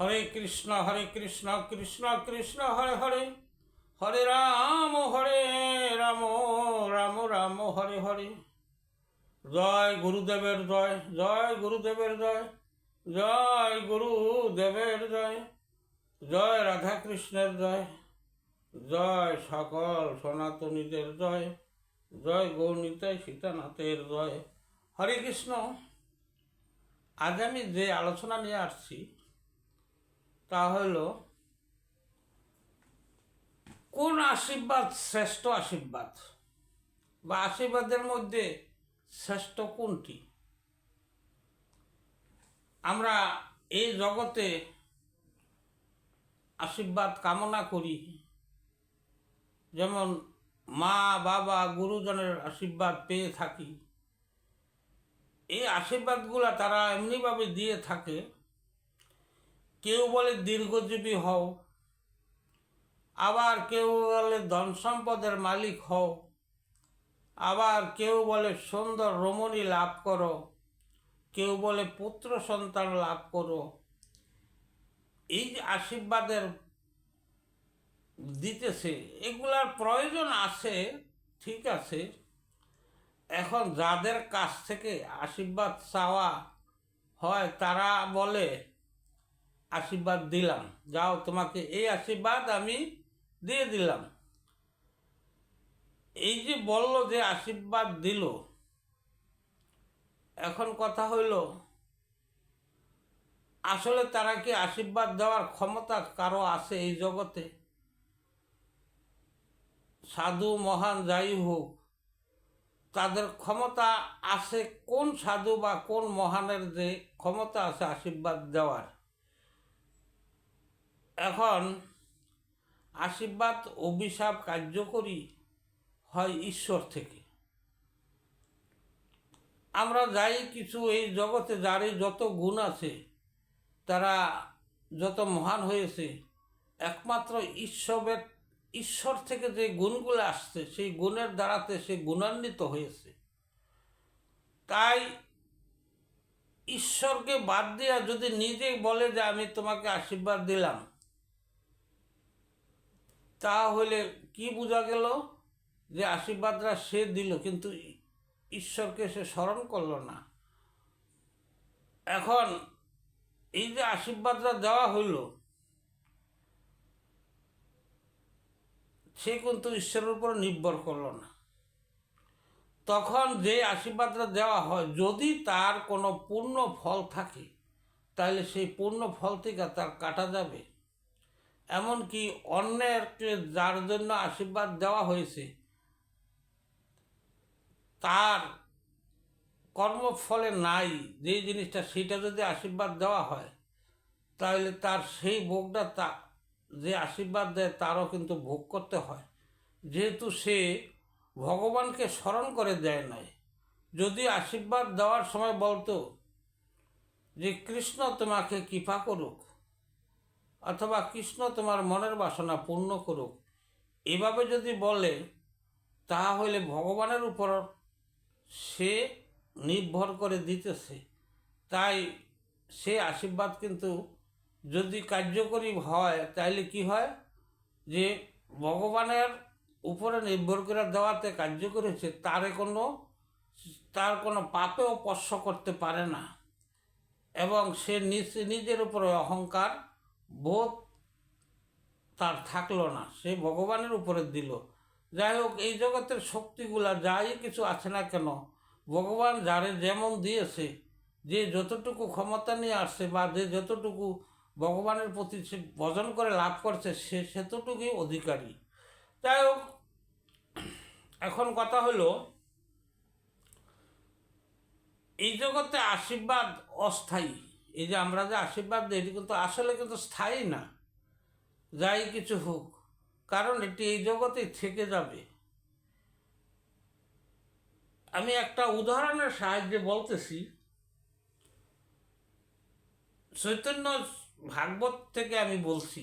হরে কৃষ্ণ হরে কৃষ্ণ কৃষ্ণ কৃষ্ণ, হরে হরে। হরে রাম হরে রাম রাম রাম, হরে হরে। জয় গুরুদেবের জয় জয় গুরুদেবের জয় জয় গুরুদেবের জয় জয় রাধা কৃষ্ণের জয় জয় সকল সনাতনীদের জয় জয় গৌনিতাই সীতানাথের জয়। হরে কৃষ্ণ। আজ আমি যে আলোচনা নিয়ে আসছি তা হল, কোন আশীর্বাদ শ্রেষ্ঠ আশীর্বাদ? বা আশীর্বাদের মধ্যে শ্রেষ্ঠ কোনটি? আমরা এই জগতে আশীর্বাদ কামনা করি। যেমন মা, বাবা, গুরুজনের আশীর্বাদ পেয়ে থাকি। এই আশীর্বাদগুলো তারা এমনিভাবে দিয়ে থাকে। কেউ বলে দীর্ঘজীবী হও, আবার কেউ বলে ধন সম্পদের মালিক হও, আবার কেউ বলে সুন্দর রমণী লাভ করো, কেউ বলে পুত্র সন্তান লাভ করো। এই যে আশীর্বাদের দিতেছে, এগুলার প্রয়োজন আছে, ঠিক আছে। এখন যাদের কাছ থেকে আশীর্বাদ চাওয়া হয়, তারা বলে আশীর্বাদ দিলাম। যাও, তোমাকে এই আশীর্বাদ আমি দিয়ে দিলাম। এই যে বলল যে আশীর্বাদ দিল, এখন কথা হইল, আসলে তারা কি আশীর্বাদ দেওয়ার ক্ষমতা কারও আছে এই জগতে? সাধু, মহান, যাই হোক, তাদের ক্ষমতা আছে কোন সাধু বা কোন মহানের যে ক্ষমতা আছে আশীর্বাদ দেওয়ার? এখন আশীর্বাদ, অভিশাপ কার্যকরী হয় ঈশ্বর থেকে। আমরা যাই কিছু এই জগতে, যারই যত গুণ আছে, তারা যত মহান হয়েছে, একমাত্র ঈশ্বরের ঈশ্বর থেকে যে গুণগুলো আসছে, সেই গুণের দ্বারাতে সে গুণান্বিত হয়েছে। তাই ঈশ্বরকে বাদ দিয়া যদি নিজেই বলে যে আমি তোমাকে আশীর্বাদ দিলাম তাহলে কি বোঝা গেল যে আশীর্বাদটা সে দিল, কিন্তু ঈশ্বরকে সে স্মরণ করল না? এখন এই যে আশীর্বাদটা দেওয়া হইল, সে কিন্তু ঈশ্বরের উপর নির্ভর করল না। তখন যে আশীর্বাদটা দেওয়া হয়, যদি তার কোনো পূর্ণ ফল থাকে, তাহলে সেই পূর্ণ ফল থেকে তার কাটা যাবে। এমনকি অন্যকে যার জন্য আশীর্বাদ দেওয়া হয়েছে, তার কর্মফলে নাই যে জিনিসটা সেটা যদি আশীর্বাদ দেওয়া হয় তাহলে তার সেই ভোগটা তা, যে আশীর্বাদ দেয় তারও কিন্তু ভোগ করতে হয়। যেহেতু সে ভগবানকে স্মরণ করে দেয় নাই, যদি আশীর্বাদ দেওয়ার সময় বলতো যে, কৃষ্ণ তোমাকে কৃপা করুক অথবা কৃষ্ণ তোমার মনের বাসনা পূর্ণ করুক। এভাবে যদি বলে, তাহলে ভগবানের উপর সে নির্ভর করে দিতেছে। তাই সে আশীর্বাদ কিন্তু যদি কার্যকরী হয়, তাইলে কি হয়? যে ভগবানের উপরে নির্ভর করে দেওয়াতে কার্যকরী হচ্ছে, তারে কোনো, তার কোনো পাপেও স্পর্শ করতে পারে না। এবং সে নিজ, নিজের উপরে অহংকার বোধ তার থাকল না, সে ভগবানের উপরে দিল। যাই হোক, এই জগতের শক্তিগুলা যাই কিছু আছে না কেন, ভগবান যারে যেমন দিয়েছে, যে যতটুকু ক্ষমতা নিয়ে আসছে বা যে যতটুকু ভগবানের প্রতি সে ভজন করে লাভ করছে, সে সেতটুকুই অধিকারী। যাই হোক, এখন কথা হলো, এই জগতে আশীর্বাদ অস্থায়ী। এই যে আমরা যে আশীর্বাদ দিই, এটি কিন্তু আসলে কিন্তু স্থায়ী না। যাই কিছু হোক, কারণ এটি এই জগতেই থেকে যাবে। আমি একটা উদাহরণের সাহায্যে বলতেছি। চৈতন্য ভাগবত থেকে আমি বলছি,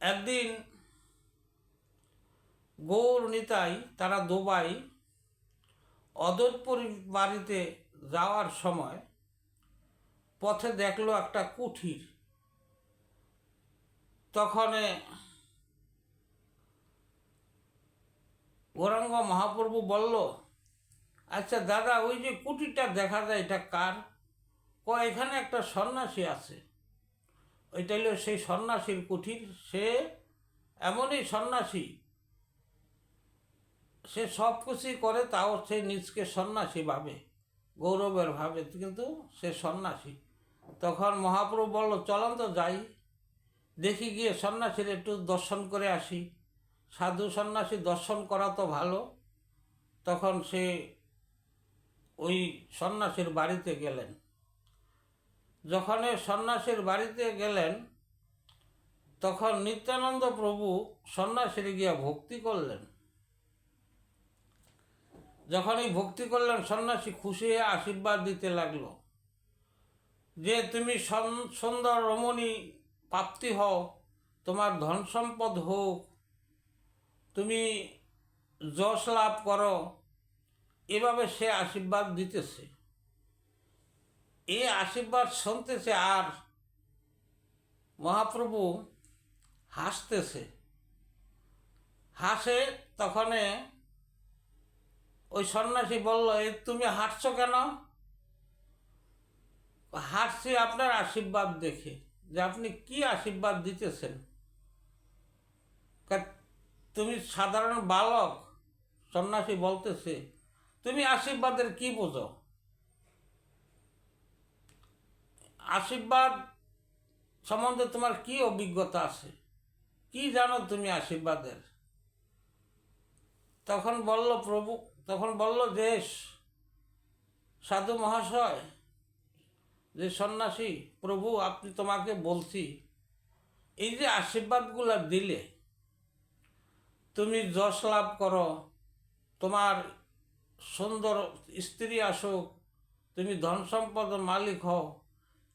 একদিন গৌর নিতাই তারা দুবাই অদৈতপুর বাড়িতে যাওয়ার সময় পথে দেখল একটা কুঠির। তখন গৌরাঙ্গ মহাপ্রভু বলল আচ্ছা দাদা, ওই যে কুটিরটা দেখা যায়, এটা কার? ক, এখানে একটা সন্ন্যাসী আছে। ওইটা হলো সেই সন্ন্যাসীর কুঠির। সে এমনই সন্ন্যাসী। সে সব কিছুই করে, তাও সে নিজকে সন্ন্যাসী ভাবে, গৌরবের ভাবে, কিন্তু সে সন্ন্যাসী। তখন মহাপ্রভু বলল চলন তো যাই। দেখি গিয়ে সন্ন্যাসীর একটু দর্শন করে আসি। সাধু সন্ন্যাসী দর্শন করা তো ভালো। তখন সে ওই সন্ন্যাসীর বাড়িতে গেলেন। যখন সন্ন্যাসীর বাড়িতে গেলেন, তখন নিত্যানন্দ প্রভু সন্ন্যাসীর গিয়া ভক্তি করলেন। যখন এই ভক্তি করলেন, সন্ন্যাসী খুশি হয়ে আশীর্বাদ দিতে লাগল। যে তুমি সন- সুন্দর রমণী প্রাপ্তি হও, তোমার ধন সম্পদ হোক, তুমি যশ লাভ করো, এভাবে সে আশীর্বাদ দিতেছে। এই আশীর্বাদ শুনতেছে আর মহাপ্রভু হাসতেছে। হাসে তখনে ওই সন্ন্যাসী বলল, "এ তুমি হাঁটছো কেন? হাঁটছি আপনার আশীর্বাদ দেখে যে আপনি কি আশীর্বাদ দিতেছেন? তুমি সাধারণ বালক, সন্ন্যাসী বলতেছে, তুমি আশীর্বাদের কি বোঝো? আশীর্বাদ সম্বন্ধে তোমার কি অভিজ্ঞতা আছে? কি জানো তুমি আশীর্বাদের? তখন বলল, প্রভু, তখন বলল যে সাধু মহাশয় যে সন্ন্যাসী, প্রভু, আপনি তোমাকে বলছি, এই যে আশীর্বাদগুলো দিলে, তুমি যশ লাভ করো, তোমার সুন্দর স্ত্রী আসুক, তুমি ধন সম্পদের মালিক হও,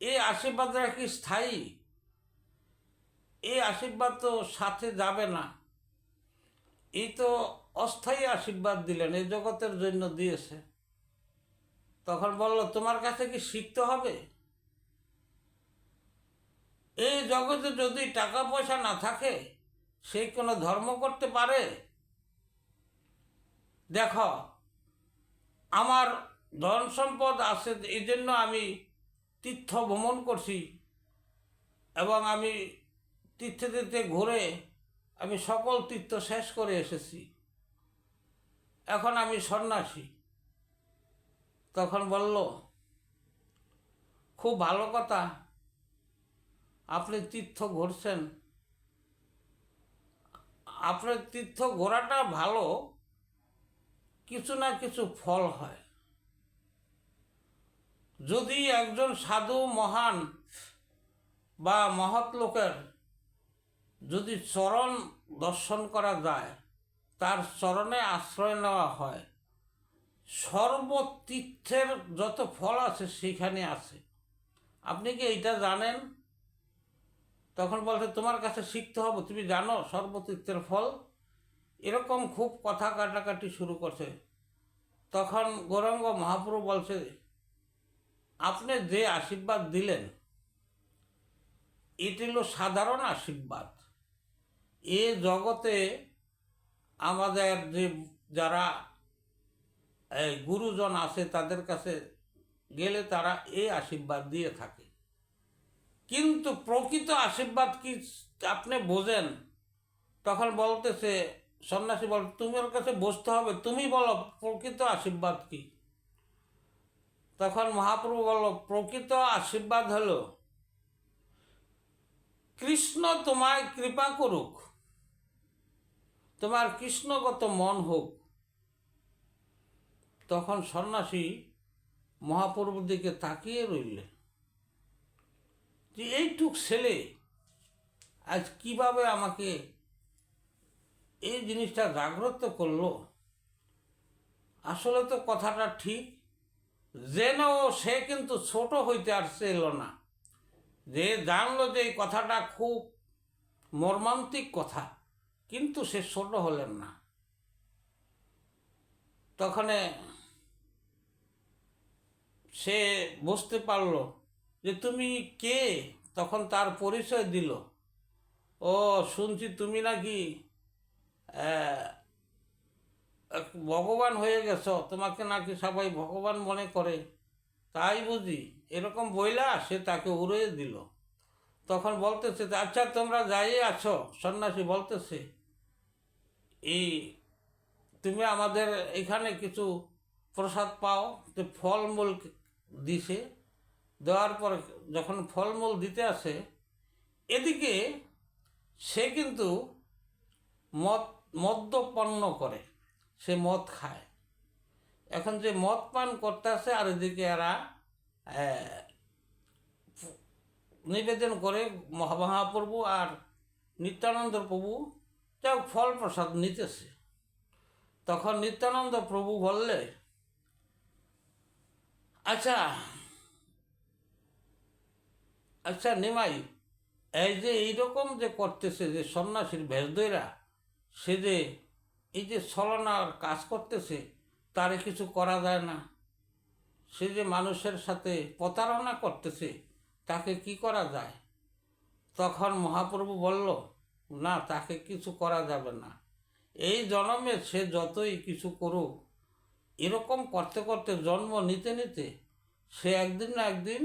এই আশীর্বাদটা কি স্থায়ী? এই আশীর্বাদ তো সাথে যাবে না। এই তো অস্থায়ী আশীর্বাদ দিলেন, এই জগতের জন্য দিয়েছে। তখন বলল, তোমার কাছে কি শিখতে হবে? এই জগতে যদি টাকা পয়সা না থাকে, সে কোনো ধর্ম করতে পারে? দেখো, আমার ধন সম্পদ আছে এই জন্য আমি তীর্থ ভ্রমণ করছি এবং আমি তীর্থে তীর্থে ঘুরে আমি সকল তীর্থ শেষ করে এসেছি। এখন আমি সন্ন্যাসী। তখন বলল, খুব ভালো কথা। আপনি তীর্থ ঘুরছেন। আপনার তীর্থ ঘোরাটা ভালো। কিছু না কিছু ফল হয়। যদি একজন সাধু মহান বা মহৎ লোকের যদি চরণ দর্শন করা যায়, তার চরণে আশ্রয় নেওয়া হয় সর্বতীর্থের যত ফল আছে সেখানে আছে। আপনি কি এইটা জানেন? তখন বলছে, তোমার কাছে শিখতে হবে, তুমি জানো সর্বতীর্থের ফল? এরকম খুব কথা কাটাকাটি শুরু করছে। তখন গৌরাঙ্গ মহাপ্রভু বলছে, আপনি যে আশীর্বাদ দিলেন, এটি হলো সাধারণ আশীর্বাদ। এ জগতে আমাদের যে যারা গুরুজন আছে তাদের কাছে, গেলে তারা এই আশীর্বাদ দিয়ে থাকে। কিন্তু প্রকৃত আশীর্বাদ কি আপনি বোঝেন? তখন বলতেছে, সন্ন্যাসী বল, তুমি ওর কাছে বসতে হবে, তুমি বলো, প্রকৃত আশীর্বাদ কি? তখন মহাপ্রভু বলল, প্রকৃত আশীর্বাদ হলো, কৃষ্ণ তোমায় কৃপা করুক, তোমার কৃষ্ণগত মন হোক তখন সন্ন্যাসী মহাপ্রভুর দিকে তাকিয়ে রইলেন। যে এইটুক ছেলে আজ কীভাবে আমাকে এই জিনিসটা জাগ্রত করল? আসলে তো কথাটা ঠিক। যেন সে কিন্তু ছোট হইতে আসছে এলো না। যে জানলো যে এই কথাটা খুব মর্মান্তিক কথা, কিন্তু সে ছোট হলেন না। তখনে সে বুঝতে পারল যে তুমি কে? তখন তার পরিচয় দিল। ও, শুনছি তুমি নাকি ভগবান হয়ে গেছ, তোমাকে নাকি সবাই ভগবান মনে করে। তাই বুঝি, এরকম বইলা সে তাকে উড়িয়ে দিল। তখন বলতেছে আচ্ছা তোমরা যাই আছো? সন্ন্যাসী বলতেছে এই তুমি আমাদের এখানে কিছু প্রসাদ পাও তো ফলমূল দিছে, দেওয়ার পর যখন ফলমূল দিতে আসে, এদিকে সে কিন্তু মদ মদ্যপন্ন করে, সে মদ খায়। এখন যে মদ পান করতে আসে, আর এদিকে এরা নিবেদন করে মহা- মহাপ্রভু আর নিত্যানন্দ প্রভু যাও ফল প্রসাদ নিতেছে। তখন নিত্যানন্দ প্রভু বললে আচ্ছা। আচ্ছা নিমাই, এই যে এইরকম যে করতেছে যে সন্ন্যাসীর ভেষদইরা সে যে এই যে ছলনার কাজ করতেছে, তারে কিছু করা যায় না। সে যে মানুষের সাথে প্রতারণা করতেছে, তাকে কি করা যায়? তখন মহাপ্রভু বলল, না, তাকে কিছু করা যাবে না। এই জন্মে সে যতই কিছু করুক এরকম করতে করতে জন্ম নিতে নিতে সে একদিন না একদিন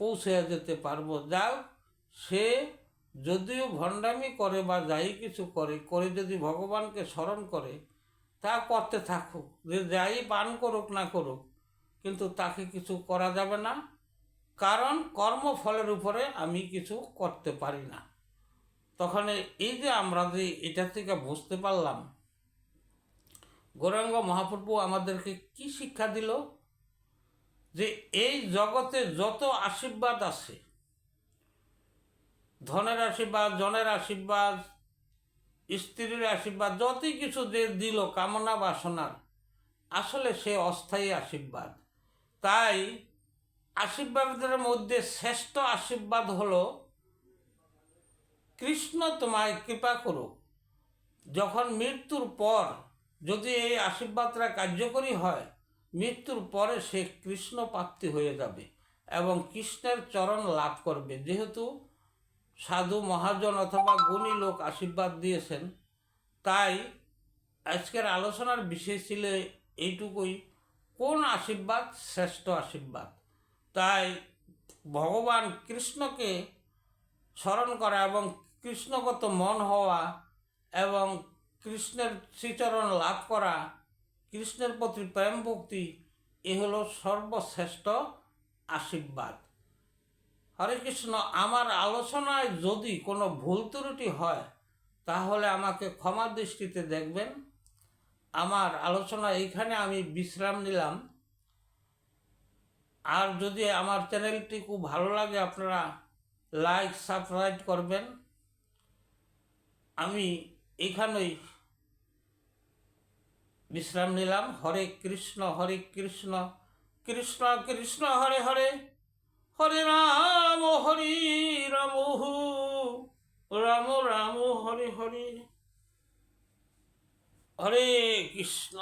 পৌঁছে যেতে পারব। যাও সে যদিও ভণ্ডামি করে বা যাই কিছু করে করে যদি ভগবানকে স্মরণ করে, তা করতে থাকুক। যে যাই পান করুক না করুক, কিন্তু তাকে কিছু করা যাবে না, কারণ কর্মফলের উপরে আমি কিছু করতে পারি না। তখন এই যে আমরা যে এটা থেকে বুঝতে পারলাম গৌরাঙ্গ মহাপ্রভু আমাদেরকে কি শিক্ষা দিল? যে এই জগতে যত আশীর্বাদ আছে, ধনের আশীর্বাদ, জনের আশীর্বাদ, স্ত্রীর আশীর্বাদ, যতই কিছু যে দিল, কামনা বাসনার আসলে সে অস্থায়ী আশীর্বাদ। তাই আশীর্বাদের মধ্যে শ্রেষ্ঠ আশীর্বাদ হলো, কৃষ্ণ তোমায় কৃপা করুক। যখন মৃত্যুর পর যদি এই আশীর্বাদটা কার্যকরী হয়, মৃত্যুর পরে সে কৃষ্ণ প্রাপ্তি হয়ে যাবে এবং কৃষ্ণের চরণ লাভ করবে। যেহেতু সাধু, মহাজন অথবা গুণী লোক আশীর্বাদ দিয়েছেন, তাই আজকের আলোচনার বিষয় ছিল এইটুকুই। কোন আশীর্বাদ? শ্রেষ্ঠ আশীর্বাদ। তাই ভগবান কৃষ্ণকে স্মরণ করা এবং কৃষ্ণগত মন হওয়া এবং কৃষ্ণের শ্রীচরণ লাভ করা, কৃষ্ণের প্রতি প্রেম ভক্তি, এ হলো সর্বশ্রেষ্ঠ আশীর্বাদ। হরে কৃষ্ণ, আমার আলোচনায় যদি কোনো ভুল ত্রুটি হয়, তাহলে আমাকে ক্ষমা দৃষ্টিতে দেখবেন। আমার আলোচনা এইখানে আমি বিশ্রাম নিলাম। আর যদি আমার চ্যানেলটি খুব ভালো লাগে, আপনারা লাইক, সাবস্ক্রাইব করবেন। আমি এইখানেই বিশ্রাম নিলাম হরে কৃষ্ণ হরে কৃষ্ণ কৃষ্ণ কৃষ্ণ হরে হরে হরে রাম হরি রাম রাম রাম হরে হরে হরে কৃষ্ণ